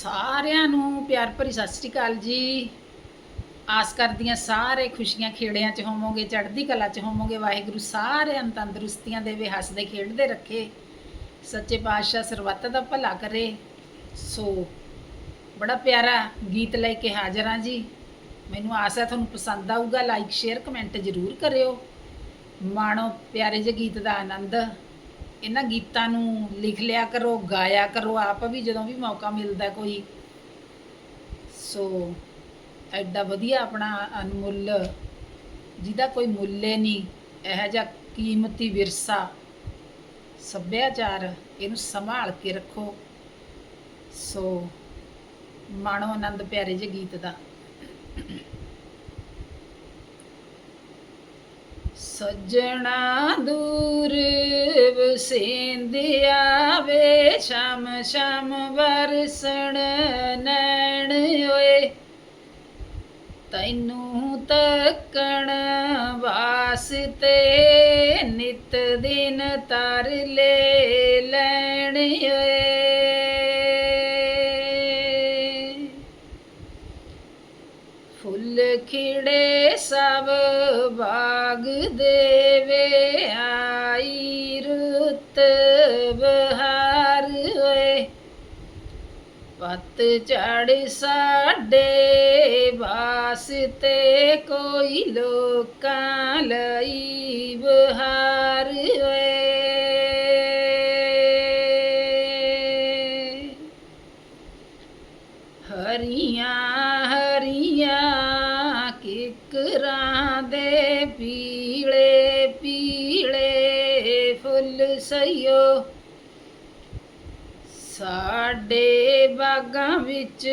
ਸਾਰਿਆਂ ਨੂੰ ਪਿਆਰ ਭਰੀ ਸਤਿ ਸ੍ਰੀ ਅਕਾਲ ਜੀ। ਆਸ ਕਰਦੀਆਂ ਸਾਰੇ ਖੁਸ਼ੀਆਂ ਖੇੜਿਆਂ 'ਚ ਹੋਵੋਗੇ, ਚੜ੍ਹਦੀ ਕਲਾ 'ਚ ਹੋਵੋਗੇ। ਵਾਹਿਗੁਰੂ ਸਾਰਿਆਂ ਨੂੰ ਤੰਦਰੁਸਤੀਆਂ ਦੇਵੇ, ਹੱਸਦੇ ਖੇਡਦੇ ਰੱਖੇ। ਸੱਚੇ ਪਾਤਸ਼ਾਹ ਸਰਬੱਤ ਦਾ ਭਲਾ ਕਰੇ। ਸੋ ਬੜਾ ਪਿਆਰਾ ਗੀਤ ਲੈ ਕੇ ਹਾਜ਼ਰ ਹਾਂ ਜੀ। ਮੈਨੂੰ ਆਸ ਹੈ ਤੁਹਾਨੂੰ ਪਸੰਦ ਆਊਗਾ ਲਾਈਕ ਸ਼ੇਅਰ ਕਮੈਂਟ ਜ਼ਰੂਰ ਕਰਿਓ। ਮਾਣੋ ਪਿਆਰੇ ਜਿਹੇ ਗੀਤ ਦਾ ਆਨੰਦ ਇਹਨਾਂ ਗੀਤਾਂ ਨੂੰ ਲਿਖ ਲਿਆ ਕਰੋ, ਗਾਇਆ ਕਰੋ, ਆਪ ਵੀ ਜਦੋਂ ਵੀ ਮੌਕਾ ਮਿਲਦਾ ਕੋਈ। ਸੋ ਐਡਾ ਵਧੀਆ ਆਪਣਾ ਅਨਮੁੱਲ, ਜਿਹਦਾ ਕੋਈ ਮੁੱਲੇ ਨਹੀਂ, ਇਹੋ ਜਿਹਾ ਕੀਮਤੀ ਵਿਰਸਾ, ਸੱਭਿਆਚਾਰ ਇਹਨੂੰ ਸੰਭਾਲ ਕੇ ਰੱਖੋ। ਸੋ ਮਾਣੋ ਆਨੰਦ ਪਿਆਰੇ ਜੇ ਗੀਤ ਦਾ। ਸੱਜਣਾ ਦੂਰ ਵਸੇਂਦਿਆ ਵੇ, ਸ਼ਾਮ ਸ਼ਾਮ ਵਰਸਣ ਨੈਣ ਓਏ। ਤੈਨੂੰ ਤੱਕਣ ਵਾਸਤੇ ਨਿਤ ਦਿਨ ਤਰ ਲੈ ਲੈਣ ਓਏ। ਫੁੱਲ ਖਿੜੇ ਸਭ ਬਾਗ ਦੇਵੇ, ਆਈ ਰੁੱਤ ਬਹਾਰ ਹੋਏ। ਪੱਤ ਝੜ ਸਾਡੇ ਵਾਸਤੇ ਕੋਈ ਲੋਕਾਂ ਲਈ ਬਹਾਰ ਹੋਏ। ਸਈਓ। ਸਾਡੇ ਬਾਗਾਂ ਵਿੱਚ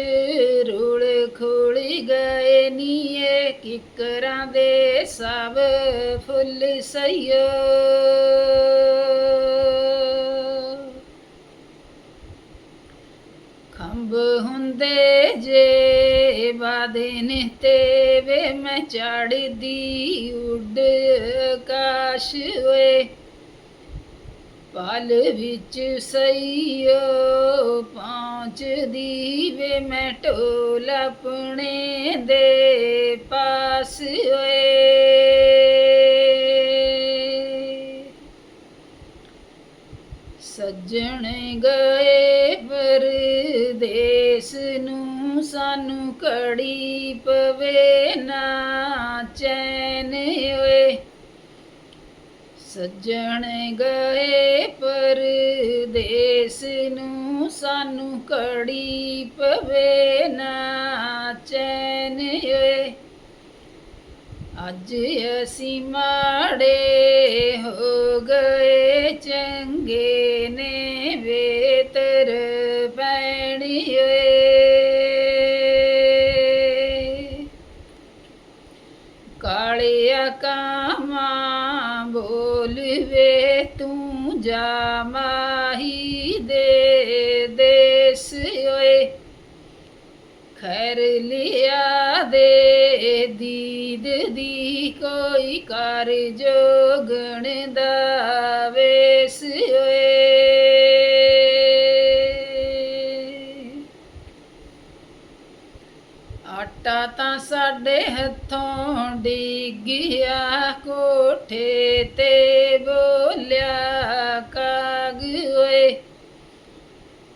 ਰੁਲ ਖੁਲ ਗਏ ਨੀਏ, ਕਿਕਰਾਂ ਦੇ ਸਭ ਫੁੱਲ ਸਈਓ। ਖੰਭ ਹੁੰਦੇ ਜੇ ਬਾਦਨ ਤੇ ਵੇ ਮੈਂ ਚੜਦੀ ਉੱਡ ਕਾਸ਼ ਓਏ। ਪਲ ਵਿੱਚ ਸਈਓ ਪਹੁੰਚਦੀ ਦੀਵੇ ਮੈਂ ਢੋਲ ਆਪਣੇ ਦੇ ਪਾਸ ਓਏ। ਸੱਜਣ ਗਏ ਪਰਦੇਸ ਨੂੰ, ਸਾਨੂੰ ਕੜੀ ਪਵੇ ਨਾ ਚੈਨ ਓਏ। ਸੱਜਣ ਗਏ ਪਰਦੇਸ ਨੂੰ, ਸਾਨੂੰ ਕੜੀ ਪਵੇ ਨਾ ਚੈਨ ਏ। ਅੱਜ ਅਸੀਂ ਮਾੜੇ ਹੋ ਗਏ, ਚੰਗੇ ਨੇ ਬੋਲਵੇ ਤੂੰ ਜਾ ਮਾਹੀ ਦੇ ਦੇਸ ਓਏ। ਖੈਰ ਲਿਆ ਦੇ ਦੀਦ ਦੀ ਕੋਈ ਕਰ ਜੋਗਣ ਦਾ ਵੇਸ ਓਏ। ਆਟਾ ਤਾਂ ਸਾਡੇ ਹੱਥੋਂ ਡਿੱਗਿਆ, ਕੋਠੇ ਤੇ ਬੋਲਿਆ, ਕਾਗ ਓਏ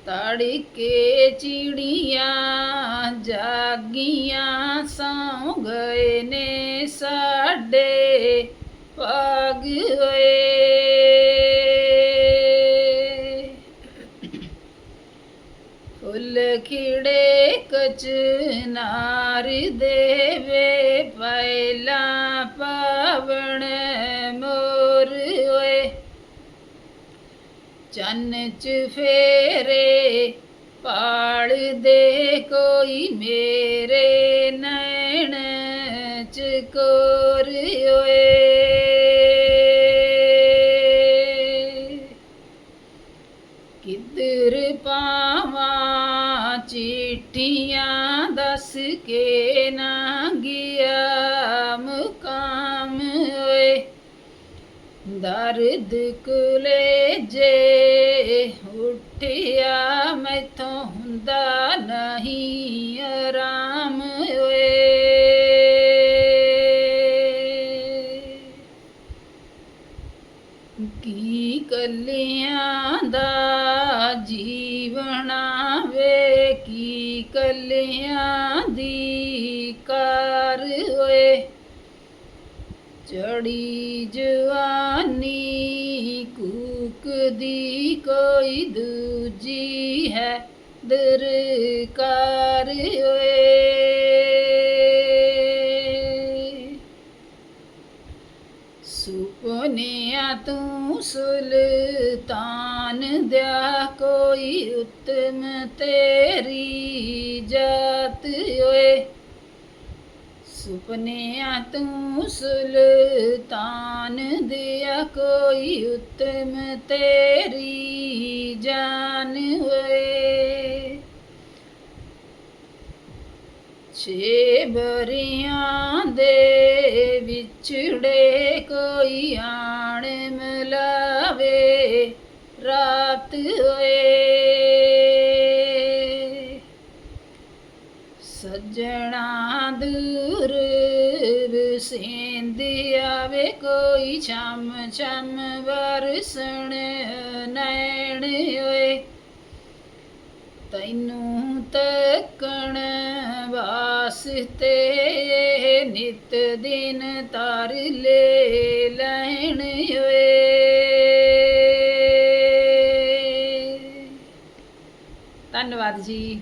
ਤੜਕੇ ਚਿੜੀਆਂ ਜਾਗੀਆਂ ਸੌ ਗਏ ਨੇ ਸਾਡੇ ਪਾਗ ਓਏ। ਫੁੱਲ ਖਿੜੇ ਕਚ ਨਾਰ ਦੇਵੇ, ਪਹਿਲਾ ਪਾਵਣ ਮੋਰ ਓਏ ਚੰਨ ਚ ਫੇਰੇ ਪਾਲ ਦੇ ਕੋਈ ਮੇਰੇ ਨੈਣ ਚ ਕੋਰ ਓਏ ਕੇ ਨਾ ਗਿਆ ਮੁਕਾਮ ਓਏ। ਦਰਦ ਕੁਲੇ ਜੇ ਉੱਠਿਆ ਮੈਥੋਂ ਹੁੰਦਾ ਨਹੀਂ ਆਰਾਮ ਓਏ। ਕੀ ਕੱਲਿਆਂ ਦਾ ਜੀਵਣਾ ਵੇ ਕੀ ਕੱਲਿਆਂ ਕਾਰ ਹੋਏ ਚੜੀ ਜਵਾਨੀ ਕੂਕ ਦੀ ਕੋਈ ਦੂਜੀ ਹੈ ਦਰਕਾਰ ਹੋਏ ਸੁਪਨਿਆ ਤੂੰ ਸੁਲਤਾਨ ਦਿਆ ਕੋ ਕੋਈ ਉਤਮ ਤੇਰੀ ਜਾਤ ਓਏ। ਸੁਪਨਿਆ ਤੂੰ ਸੁਲਤਾਨ ਦਿਆ ਕੋਈ ਉਤਮ ਤੇਰੀ ਜਾਨ ਹੋਏ ਛੇ ਬਰੀਆਂ ਦੇ ਵਿਛੜੇ ਕੋਈ ਆ ਵਸੇਂਦੀ ਆਵੇ ਕੋਈ ਛਮ ਛਮ ਵਰਸਣ ਨੈਣ ਓਏ। ਤੈਨੂੰ ਤੱਕਣ ਵਾਸਤੇ ਨਿਤ ਦਿਨ ਤਾਰ ਲੈ ਲੈਣ ਓਏ। ਧੰਨਵਾਦ ਜੀ।